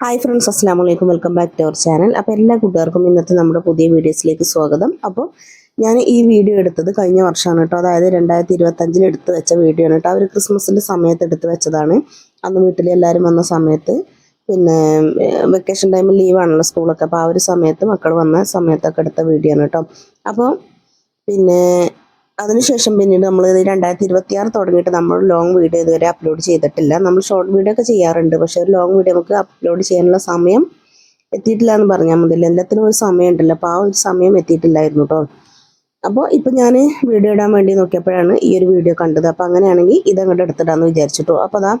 Hi friends അസ്സാം വലൈക്കും welcome back to our channel അപ്പോൾ എല്ലാ കൂട്ടുകാർക്കും ഇന്നത്തെ നമ്മുടെ പുതിയ വീഡിയോസിലേക്ക് സ്വാഗതം. അപ്പോൾ ഞാൻ ഈ വീഡിയോ എടുത്തത് കഴിഞ്ഞ വർഷമാണ് കേട്ടോ. അതായത് രണ്ടായിരത്തി ഇരുപത്തഞ്ചിൽ എടുത്ത് വെച്ച വീഡിയോ ആണ് കേട്ടോ. അവർ ക്രിസ്മസിന്റെ സമയത്ത് എടുത്ത് വെച്ചതാണ്. അന്ന് വീട്ടിൽ എല്ലാവരും വന്ന സമയത്ത് പിന്നെ വെക്കേഷൻ ടൈമിൽ ലീവാണല്ലോ സ്കൂളൊക്കെ അപ്പോൾ ആ ഒരു സമയത്ത് മക്കൾ വന്ന സമയത്തൊക്കെ എടുത്ത വീഡിയോ ആണ് കേട്ടോ. അപ്പോൾ പിന്നെ അതിനുശേഷം പിന്നീട് നമ്മൾ ഇത് രണ്ടായിരത്തി ഇരുപത്തി ആറ് തുടങ്ങിയിട്ട് നമ്മൾ ലോങ് വീഡിയോ ഇതുവരെ അപ്ലോഡ് ചെയ്തിട്ടില്ല. നമ്മൾ ഷോർട്ട് വീഡിയോ ഒക്കെ ചെയ്യാറുണ്ട്. പക്ഷേ ഒരു ലോങ് വീഡിയോ നമുക്ക് അപ്ലോഡ് ചെയ്യാനുള്ള സമയം എത്തിയിട്ടില്ല എന്ന് പറഞ്ഞാൽ മതി എല്ലാത്തിനും ഒരു സമയം ഉണ്ടല്ലോ അപ്പോൾ ആ ഒരു സമയം എത്തിയിട്ടില്ലായിരുന്നു കേട്ടോ അപ്പോൾ ഇപ്പം ഞാൻ വീഡിയോ ഇടാൻ വേണ്ടി നോക്കിയപ്പോഴാണ് ഈ ഒരു വീഡിയോ കണ്ടത്. അപ്പോൾ അങ്ങനെയാണെങ്കിൽ ഇതങ്ങോട്ട് എടുത്തിടാമെന്ന് വിചാരിച്ചിട്ടോ. അപ്പോൾ അതാ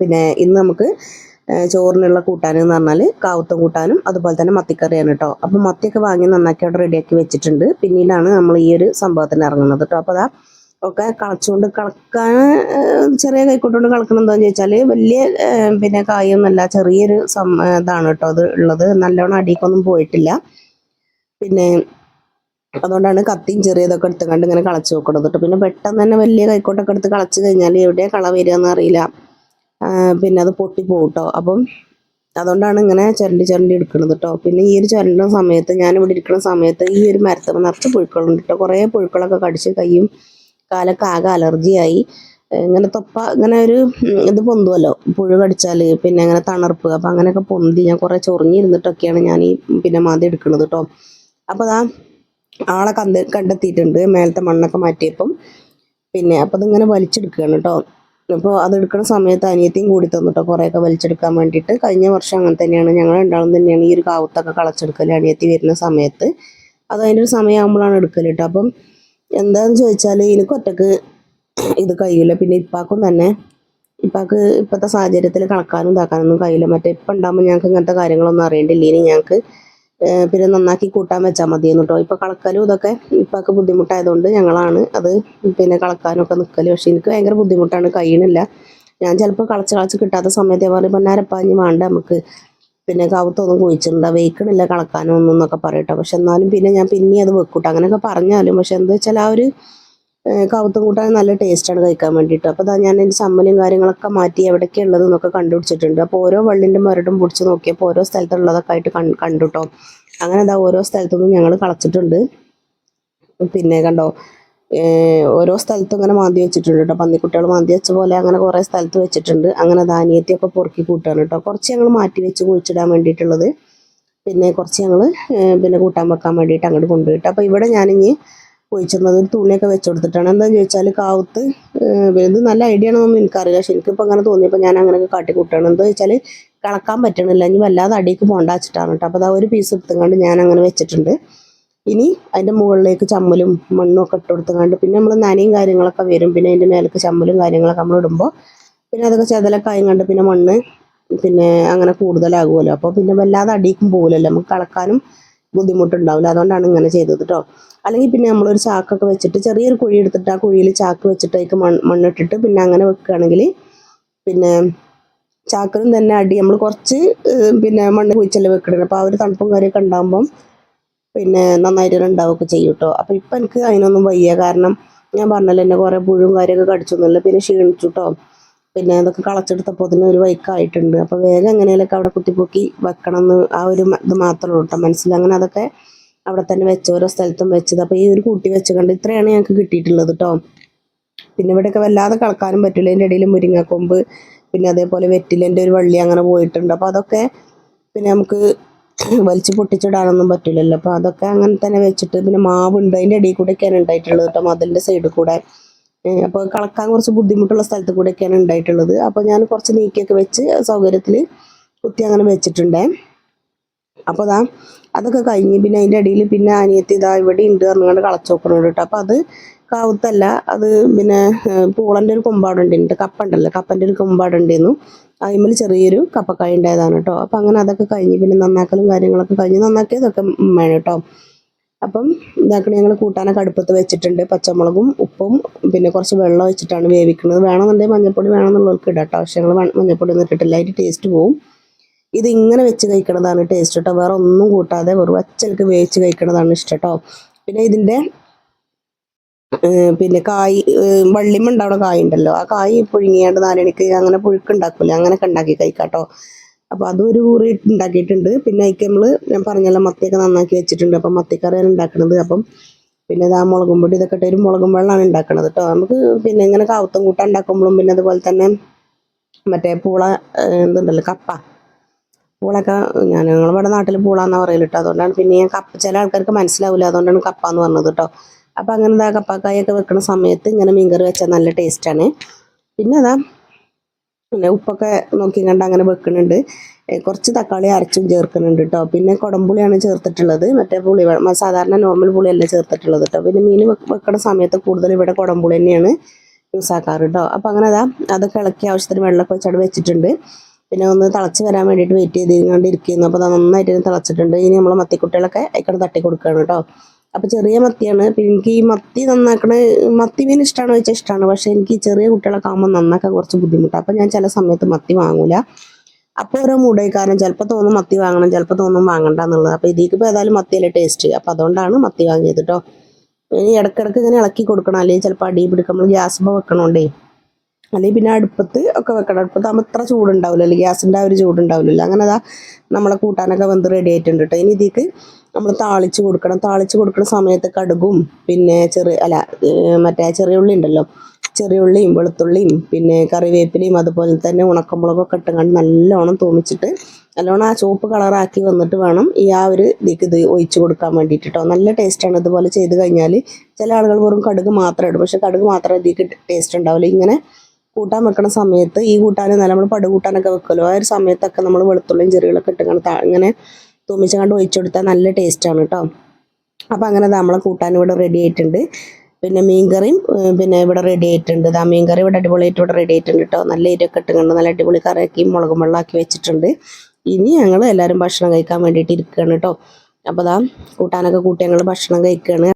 പിന്നെ ഇന്ന് നമുക്ക് ചോറിനുള്ള കൂട്ടാൻ എന്ന് പറഞ്ഞാൽ കാവുത്തം കൂട്ടാനും അതുപോലെ തന്നെ മത്തിക്കറിയാണ് കേട്ടോ അപ്പം മത്തിയൊക്കെ വാങ്ങി നന്നാക്കി അവിടെ റെഡിയാക്കി വെച്ചിട്ടുണ്ട്. പിന്നീടാണ് നമ്മൾ ഈ ഒരു സംഭവത്തിന് ഇറങ്ങുന്നത് കേട്ടോ അപ്പോൾ അതാ ഒക്കെ കളച്ചുകൊണ്ട് കളക്കാൻ ചെറിയ കൈക്കോട്ടുകൊണ്ട് കളക്കണം എന്താണെന്ന് ചോദിച്ചാൽ വലിയ പിന്നെ കായൊന്നുമല്ല ചെറിയൊരു സം ഇതാണ് കേട്ടോ അത് ഉള്ളത്. നല്ലോണം അടിക്കൊന്നും പോയിട്ടില്ല. പിന്നെ അതുകൊണ്ടാണ് കത്തിയും ചെറിയതൊക്കെ എടുത്തുകൊണ്ട് ഇങ്ങനെ കളച്ച് നോക്കണത് കേട്ടോ പിന്നെ പെട്ടെന്ന് തന്നെ വലിയ കൈക്കോട്ടൊക്കെ എടുത്ത് കളച്ച് കഴിഞ്ഞാൽ എവിടെയാണ് കള വരിക എന്നറിയില്ല. പിന്നെ അത് പൊട്ടിപ്പോകും കേട്ടോ അപ്പം അതുകൊണ്ടാണ് ഇങ്ങനെ ചരണ്ടി ചരണ്ടി എടുക്കുന്നത് കേട്ടോ പിന്നെ ഈ ഒരു ചുരണ്ടുന്ന സമയത്ത് ഞാനിവിടെ ഇരിക്കുന്ന സമയത്ത് ഈ ഒരു മരത്തമ്മ നിറച്ച് പുഴുക്കളുണ്ട് കേട്ടോ കുറേ പുഴുക്കളൊക്കെ കടിച്ച് കയ്യും കാലൊക്കെ ആകെ അലർജിയായി ഇങ്ങനെ തൊപ്പ ഇങ്ങനെ ഒരു ഇത് പൊന്തുമല്ലോ പുഴു കടിച്ചാൽ പിന്നെ അങ്ങനെ തണർപ്പ് അപ്പം അങ്ങനെയൊക്കെ പൊന്തി ഞാൻ കുറേ ചൊറിഞ്ഞിരുന്നിട്ടൊക്കെയാണ് ഞാൻ ഈ പിന്നെ മാതി എടുക്കുന്നത് കേട്ടോ അപ്പോൾ അതാ ആളെ കണ്ട് കണ്ടെത്തിയിട്ടുണ്ട്. മേലത്തെ മണ്ണൊക്കെ മാറ്റിയപ്പം. പിന്നെ അപ്പം അതിങ്ങനെ വലിച്ചെടുക്കുകയാണ് കേട്ടോ അപ്പോൾ അതെടുക്കുന്ന സമയത്ത് അനിയത്തിയും കൂടി തന്നിട്ടോ കുറേയൊക്കെ വലിച്ചെടുക്കാൻ വേണ്ടിയിട്ട്. കഴിഞ്ഞ വർഷം അങ്ങനെ തന്നെയാണ്. ഞങ്ങൾ രണ്ടാളും തന്നെയാണ് ഈ ഒരു കാവത്തൊക്കെ കളച്ചെടുക്കൽ അനിയത്തി വരുന്ന സമയത്ത്. അത് അതിന്റെ ഒരു സമയമാകുമ്പോഴാണ് എടുക്കൽ കേട്ടോ അപ്പം എന്താണെന്ന് ചോദിച്ചാൽ എനിക്ക് ഒറ്റയ്ക്ക് ഇത് കഴിയില്ല പിന്നെ ഇപ്പാക്കും തന്നെ ഇപ്പാക്ക് ഇപ്പോഴത്തെ സാഹചര്യത്തിൽ കളക്കാനും ഇതാക്കാനൊന്നും കഴിയില്ല മറ്റേ ഇപ്പം ഉണ്ടാകുമ്പോൾ ഞങ്ങൾക്ക് ഇങ്ങനത്തെ കാര്യങ്ങളൊന്നും അറിയേണ്ടില്ല. ഇനി ഞങ്ങൾക്ക് പിന്നെ നന്നാക്കി കൂട്ടാൻ വെച്ചാൽ മതിയെന്ന് കേട്ടോ ഇപ്പോൾ കളക്കലും ഇതൊക്കെ ഇപ്പൊക്കെ ബുദ്ധിമുട്ടായതുകൊണ്ട് ഞങ്ങളാണ്. അത് പിന്നെ കളക്കാനൊക്കെ നിൽക്കൽ പക്ഷെ എനിക്ക് ഭയങ്കര ബുദ്ധിമുട്ടാണ്. കഴിയണില്ല. ഞാൻ ചിലപ്പോൾ കളച്ച് കളച്ച് കിട്ടാത്ത സമയത്ത് ഞാൻ പറയും പൊന്നാരപ്പാഞ്ഞ് വേണ്ട നമുക്ക് പിന്നെ കവുത്തൊന്നും കുഴിച്ചിട്ടുണ്ട് വെയ്ക്കണില്ല കളക്കാനൊന്നും എന്നൊക്കെ പറയട്ടോ പക്ഷെ എന്നാലും പിന്നെ ഞാൻ പിന്നെ അത് വെക്കൂട്ടോ. അങ്ങനെയൊക്കെ പറഞ്ഞാലും പക്ഷെ എന്താ വെച്ചാൽ ആ ഒരു കവുത്തും കൂട്ടാൻ നല്ല ടേസ്റ്റാണ് കഴിക്കാൻ വേണ്ടിയിട്ട്. അപ്പോൾ അതാ ഞാൻ എന്റെ ചമ്മലും കാര്യങ്ങളൊക്കെ മാറ്റി എവിടെയൊക്കെ ഉള്ളത് എന്നൊക്കെ കണ്ടുപിടിച്ചിട്ടുണ്ട്. അപ്പോൾ ഓരോ വള്ളിന്റെ മരടും പിടിച്ച് നോക്കിയപ്പോൾ ഓരോ സ്ഥലത്തുള്ളതൊക്കെ ആയിട്ട് കണ്ടുട്ടോ അങ്ങനെ അതാ ഓരോ സ്ഥലത്തുനിന്നും ഞങ്ങൾ കളച്ചിട്ടുണ്ട്. പിന്നെ കണ്ടോ ഓരോ സ്ഥലത്തും ഇങ്ങനെ മാന്തി വെച്ചിട്ടുണ്ട് കേട്ടോ പന്നിക്കുട്ടികൾ മാന്തി വെച്ച പോലെ അങ്ങനെ കുറേ സ്ഥലത്ത് വെച്ചിട്ടുണ്ട്. അങ്ങനെ ധാന്യത്തെയൊക്കെ പൊറുക്കി കൂട്ടുകയാണ് കേട്ടോ കുറച്ച് ഞങ്ങൾ മാറ്റി വെച്ച് കുഴിച്ചിടാൻ വേണ്ടിയിട്ടുള്ളത്. പിന്നെ കുറച്ച് ഞങ്ങൾ പിന്നെ കൂട്ടാൻ വെക്കാൻ വേണ്ടിയിട്ട് അങ്ങോട്ട് കൊണ്ടുപോയിട്ട്. അപ്പോൾ ഇവിടെ ഞാനിഞ്ഞ് കുഴിച്ചിരുന്നത് ഒരു തുണിയൊക്കെ വെച്ച് കൊടുത്തിട്ടാണ് എന്താണെന്ന് ചോദിച്ചാൽ കാവത്ത് വരുന്നത് നല്ല ഐഡിയ ആണെന്നൊന്നും എനിക്കറിയില്ല. പക്ഷെ എനിക്കിപ്പോൾ അങ്ങനെ തോന്നിയപ്പോൾ ഞാൻ അങ്ങനെയൊക്കെ കാട്ടിക്കൂട്ടാണ് എന്താ വെച്ചാൽ കളക്കാൻ പറ്റണില്ല. ഇനി വല്ലാതെ അടിക്ക് പോണ്ട വെച്ചിട്ടാണ് കേട്ടോ. അപ്പോൾ അതാ ഒരു പീസ് എടുത്തുകൊണ്ട് ഞാൻ അങ്ങനെ വെച്ചിട്ടുണ്ട്. ഇനി അതിന്റെ മുകളിലേക്ക് ചമ്മലും മണ്ണും ഒക്കെ ഇട്ട് കൊടുത്തുകൊണ്ട് പിന്നെ നമ്മൾ നനയും കാര്യങ്ങളൊക്കെ വരും. പിന്നെ അതിന്റെ മേലേക്ക് ചമ്മലും കാര്യങ്ങളൊക്കെ നമ്മൾ ഇടുമ്പോൾ പിന്നെ അതൊക്കെ ചെതലൊക്കെ കണ്ട് പിന്നെ മണ്ണ് പിന്നെ അങ്ങനെ കൂടുതലാകുമല്ലോ. അപ്പോൾ പിന്നെ വല്ലാതെ അടിക്കും പോകില്ലല്ലോ നമുക്ക് കളക്കാനും ബുദ്ധിമുട്ടുണ്ടാവില്ല. അതുകൊണ്ടാണ് ഇങ്ങനെ ചെയ്തത് കേട്ടോ അല്ലെങ്കിൽ പിന്നെ നമ്മളൊരു ചാക്കൊക്കെ വെച്ചിട്ട് ചെറിയൊരു കുഴി എടുത്തിട്ട് ആ കുഴിയിൽ ചാക്ക് വെച്ചിട്ട് അതിക്ക് മണ്ണ് മണ്ണിട്ടിട്ട് പിന്നെ അങ്ങനെ വെക്കുകയാണെങ്കിൽ പിന്നെ ചാക്കിനും തന്നെ അടി നമ്മൾ കുറച്ച് പിന്നെ മണ്ണ് കുഴിച്ചല്ലേ വെക്കണം അപ്പോൾ ആ ഒരു തണുപ്പും കാര്യമൊക്കെ ഉണ്ടാകുമ്പം പിന്നെ നന്നായിട്ട് ഉണ്ടാവുകയൊക്കെ ചെയ്യും കേട്ടോ അപ്പോൾ ഇപ്പം എനിക്ക് അതിനൊന്നും വയ്യ. കാരണം ഞാൻ പറഞ്ഞല്ലോ എന്നെ കുറേ പുഴുവും കാര്യമൊക്കെ കടിച്ചൊന്നുമില്ല പിന്നെ ക്ഷീണിച്ചു കേട്ടോ പിന്നെ അതൊക്കെ കളച്ചെടുത്തപ്പോൾ തന്നെ ഒരു വൈക്കായിട്ടുണ്ട്. അപ്പോൾ വേഗം എങ്ങനെയൊക്കെ അവിടെ കുത്തിപ്പൊക്കി വെക്കണം എന്ന് ആ ഒരു ഇത് മാത്രമേ കേട്ടോ മനസ്സിൽ അങ്ങനെ അതൊക്കെ അവിടെ തന്നെ വെച്ച് ഓരോ സ്ഥലത്തും വെച്ചത്. അപ്പോൾ ഈ ഒരു കൂട്ടി വെച്ച് കണ്ട് ഇത്രയാണ് ഞങ്ങൾക്ക് കിട്ടിയിട്ടുള്ളത് കേട്ടോ പിന്നെ ഇവിടെയൊക്കെ വല്ലാതെ കളക്കാനും പറ്റില്ല അതിന്റെ ഇടയിൽ മുരിങ്ങക്കൊമ്പ് പിന്നെ അതേപോലെ വെറ്റിലേന്റെ ഒരു വള്ളി അങ്ങനെ പോയിട്ടുണ്ട്. അപ്പോൾ അതൊക്കെ പിന്നെ നമുക്ക് വലിച്ചു പൊട്ടിച്ചിടാനൊന്നും പറ്റില്ലല്ലോ അപ്പോൾ അതൊക്കെ അങ്ങനെ തന്നെ വെച്ചിട്ട് പിന്നെ മാവുണ്ട്. അതിന്റെ ഇടയിൽ കൂടെയൊക്കെയാണ് ഉണ്ടായിട്ടുള്ളത് കേട്ടോ മതിലിന്റെ സൈഡിൽ കൂടെ. അപ്പോൾ കളക്കാൻ കുറച്ച് ബുദ്ധിമുട്ടുള്ള സ്ഥലത്ത് കൂടെയൊക്കെയാണ് ഉണ്ടായിട്ടുള്ളത്. അപ്പോൾ ഞാൻ കുറച്ച് നീക്കിയൊക്കെ വെച്ച് സൗകര്യത്തിൽ കുത്തി അങ്ങനെ വെച്ചിട്ടുണ്ട്. അപ്പോൾ അതാ അതൊക്കെ കഴിഞ്ഞ് പിന്നെ അതിന്റെ അടിയിൽ പിന്നെ അനിയത്തി ഇതാ ഇവിടെ ഉണ്ട് പറഞ്ഞുകൊണ്ട് കളച്ച് നോക്കുന്നുണ്ട് കേട്ടോ. അപ്പോൾ അത് കാവുത്തല്ല അത് പിന്നെ പൂളന്റെ ഒരു കൊമ്പാടുണ്ട് കപ്പ ഉണ്ടല്ലോ കപ്പന്റെ ഒരു കൊമ്പാടുണ്ടായിരുന്നു. അതിന്മേൽ ചെറിയൊരു കപ്പക്കായ ഉണ്ടായതാണ് കേട്ടോ. അപ്പോൾ അങ്ങനെ അതൊക്കെ കഴിഞ്ഞ് പിന്നെ നന്നാക്കലും കാര്യങ്ങളൊക്കെ കഴിഞ്ഞ് നന്നാക്കിയതൊക്കെ വേണം കേട്ടോ. അപ്പം ഇതാക്കണ ഞങ്ങൾ കൂട്ടാനൊക്കെ അടുപ്പത്ത് വെച്ചിട്ടുണ്ട്. പച്ചമുളകും ഉപ്പും പിന്നെ കുറച്ച് വെള്ളം വെച്ചിട്ടാണ് വേവിക്കുന്നത്. വേണമെന്നുണ്ടെങ്കിൽ മഞ്ഞൾപ്പൊടി വേണമെന്നുള്ളവർക്ക് ഇടാം കേട്ടോ. പക്ഷേ ഞങ്ങൾ മഞ്ഞൾപ്പൊടി ഒന്നും ഇട്ടിട്ടില്ല. അതിന്റെ ടേസ്റ്റ് പോവും. ഇത് ഇങ്ങനെ വെച്ച് കഴിക്കണതാണ് ടേസ്റ്റ് കേട്ടോ വേറെ ഒന്നും കൂട്ടാതെ വെറും അച്ചൽക്ക് വേവിച്ച് കഴിക്കണതാണ് ഇഷ്ടം കേട്ടോ പിന്നെ ഇതിന്റെ പിന്നെ കായ് ഏഹ് കായ ഉണ്ടല്ലോ. ആ കായ് പുഴുങ്ങിയാണ്ട് നാലണിക്ക് അങ്ങനെ പുഴുക്കുണ്ടാക്കില്ല അങ്ങനെയൊക്കെ ഉണ്ടാക്കി കഴിക്കാം കേട്ടോ അപ്പോൾ ഒരു കൂറി ഉണ്ടാക്കിയിട്ടുണ്ട്. പിന്നെ അതിക്ക് നമ്മൾ ഞാൻ പറഞ്ഞല്ലോ മത്തിയൊക്കെ നന്നാക്കി വെച്ചിട്ടുണ്ട്. അപ്പം മത്തിക്കറിയാണ് ഉണ്ടാക്കുന്നത് അപ്പം പിന്നെ ഇതാ മുളകും പൊടി ഇതൊക്കെ ഇട്ട് ഒരു മുളകും വെള്ളമാണ് ഉണ്ടാക്കുന്നത് കേട്ടോ നമുക്ക് പിന്നെ ഇങ്ങനെ കാവത്തം കൂട്ടാൻ ഉണ്ടാക്കുമ്പോഴും പിന്നെ അതുപോലെ തന്നെ മറ്റേ പൂള എന്തുണ്ടല്ലോ കപ്പ. പൂളൊക്കെ ഞാൻ ഞങ്ങളിവിടെ നാട്ടിൽ പൂള എന്നാ പറയൽ കേട്ടോ അതുകൊണ്ടാണ് പിന്നെ ഞാൻ കപ്പ ചില ആൾക്കാർക്ക് മനസ്സിലാവില്ല അതുകൊണ്ടാണ് കപ്പ എന്ന് പറഞ്ഞത് കേട്ടോ അപ്പം അങ്ങനെ ഇതാ കപ്പക്കായൊക്കെ വെക്കുന്ന സമയത്ത് ഇങ്ങനെ മീൻകറി വെച്ചാൽ നല്ല ടേസ്റ്റാണ്. പിന്നെ അതാ പിന്നെ ഉപ്പൊക്കെ നോക്കി കണ്ട് അങ്ങനെ വെക്കുന്നുണ്ട് കുറച്ച് തക്കാളി അരച്ചും ചേർക്കുന്നുണ്ട് കേട്ടോ പിന്നെ കുടംപുളിയാണ് ചേർത്തിട്ടുള്ളത്. മറ്റേ പുളി സാധാരണ നോർമൽ പുളിയല്ല ചേർത്തിട്ടുള്ളത് കേട്ടോ പിന്നെ മീൻ വെക്കുന്ന സമയത്ത് കൂടുതൽ ഇവിടെ കുടംപുളി തന്നെയാണ് യൂസ് ആക്കാറ് കേട്ടോ അപ്പം അങ്ങനെ അതാ അതൊക്കെ ഇളക്കി ആവശ്യത്തിന് വെള്ളമൊക്കെ വെച്ചവിടെ വെച്ചിട്ടുണ്ട്. പിന്നെ ഒന്ന് തിളച്ച് വരാൻ വേണ്ടിയിട്ട് വെയിറ്റ് ചെയ്ത് അപ്പോൾ അത് നന്നായിട്ട് തിളച്ചിട്ടുണ്ട്. ഇനി നമ്മൾ മത്തിക്കുട്ടികളൊക്കെ ഇക്കടെ തട്ടി കൊടുക്കുകയാണ് കേട്ടോ അപ്പോൾ ചെറിയ മത്തിയാണ്. പിന്നെ എനിക്ക് ഈ മത്തി നന്നാക്കണ മത്തി മീൻ ഇഷ്ടമാണ് ചോദിച്ചാൽ ഇഷ്ടമാണ് പക്ഷേ എനിക്ക് ചെറിയ കുട്ടികളൊക്കെ ആകുമ്പോൾ നന്നാക്കാൻ കുറച്ച് ബുദ്ധിമുട്ടാണ് അപ്പോൾ ഞാൻ ചില സമയത്ത് മത്തി വാങ്ങൂല. അപ്പോൾ ഓരോ കാരണം ചിലപ്പോൾ തോന്നും മത്തി വാങ്ങണം ചിലപ്പോൾ തോന്നും വാങ്ങണ്ട എന്നുള്ളത്. അപ്പോൾ ഇതിലേക്ക് ഇപ്പോൾ ഏതായാലും മത്തിയല്ലേ ടേസ്റ്റ് അപ്പോൾ അതുകൊണ്ടാണ് മത്തി വാങ്ങിയത് കേട്ടോ ഇനി ഇടക്കിടക്ക് ഇങ്ങനെ ഇളക്കി കൊടുക്കണം. അല്ലെങ്കിൽ ചിലപ്പോൾ അടി പിടിക്കുമ്പോൾ ഗ്യാസ് വെക്കണോണ്ടേ. അല്ലെങ്കിൽ പിന്നെ അടുപ്പത്ത് ഒക്കെ വെക്കണം. അടുപ്പത്ത് ആകുമ്പോൾ ഇത്ര ചൂടുണ്ടാവില്ലല്ലോ ഗ്യാസിന്റെ ആ ഒരു ചൂടുണ്ടാവില്ലല്ലോ അങ്ങനെ അതാ നമ്മളെ കൂട്ടാനൊക്കെ വന്ന് റെഡി ആയിട്ടുണ്ട് കേട്ടോ ഇനി ഇതിക്ക് നമ്മൾ താളിച്ച് കൊടുക്കണം. താളിച്ച് കൊടുക്കുന്ന സമയത്ത് കടുകും പിന്നെ ചെറിയ അല്ല മറ്റേ ചെറിയ ഉള്ളി ഉണ്ടല്ലോ. ചെറിയ ഉള്ളിയും വെളുത്തുള്ളിയും പിന്നെ കറിവേപ്പിലയും അതുപോലെ തന്നെ ഉണക്കമുളകൊക്കെ ഇട്ടുകൊണ്ട് നല്ലോണം തൂമിച്ചിട്ട് നല്ലോണം ആ ചുവപ്പ് കളറാക്കി വന്നിട്ട് വേണം ഈ ആ ഒരു ഇതിക്ക് ഇത് ഒഴിച്ച് കൊടുക്കാൻ വേണ്ടിയിട്ട് കേട്ടോ നല്ല ടേസ്റ്റാണ് ഇതുപോലെ ചെയ്ത് കഴിഞ്ഞാൽ ചില ആളുകൾ വെറും കടുക് മാത്രമേ ഇടും. പക്ഷെ കടുക് മാത്രമേ ഇതിക്ക് ടേസ്റ്റ് ഉണ്ടാവില്ല ഇങ്ങനെ കൂട്ടാൻ വെക്കണ സമയത്ത് ഈ കൂട്ടാൻ നല്ല നമ്മൾ പടു കൂട്ടാനൊക്കെ വെക്കുമല്ലോ. ആ ഒരു സമയത്തൊക്കെ നമ്മൾ വെളുത്തുള്ളിയും ചെറികളൊക്കെ ഇട്ടിങ്ങനെ ഇങ്ങനെ തുമ്മിച്ചങ്ങാണ്ട് ഒഴിച്ചു കൊടുത്താൽ നല്ല ടേസ്റ്റാണ് കേട്ടോ അപ്പോൾ അങ്ങനെ നമ്മളെ കൂട്ടാൻ ഇവിടെ റെഡി ആയിട്ടുണ്ട്. പിന്നെ മീൻകറിയും പിന്നെ ഇവിടെ റെഡി ആയിട്ടുണ്ട്. ദാ മീൻകറി ഇവിടെ അടിപൊളിയായിട്ട് ഇവിടെ റെഡി ആയിട്ടുണ്ട് കേട്ടോ നല്ല എരിയൊക്കെ ഇട്ടുകൊണ്ട് നല്ല അടിപൊളി കറിയാക്കി മുളകും വെള്ളമാക്കി വെച്ചിട്ടുണ്ട്. ഇനി ഞങ്ങൾ എല്ലാവരും ഭക്ഷണം കഴിക്കാൻ വേണ്ടിയിട്ട് ഇരിക്കുകയാണ് കേട്ടോ അപ്പോൾ അതാ കൂട്ടാനൊക്കെ കൂട്ടി ഞങ്ങൾ ഭക്ഷണം കഴിക്കുകയാണ്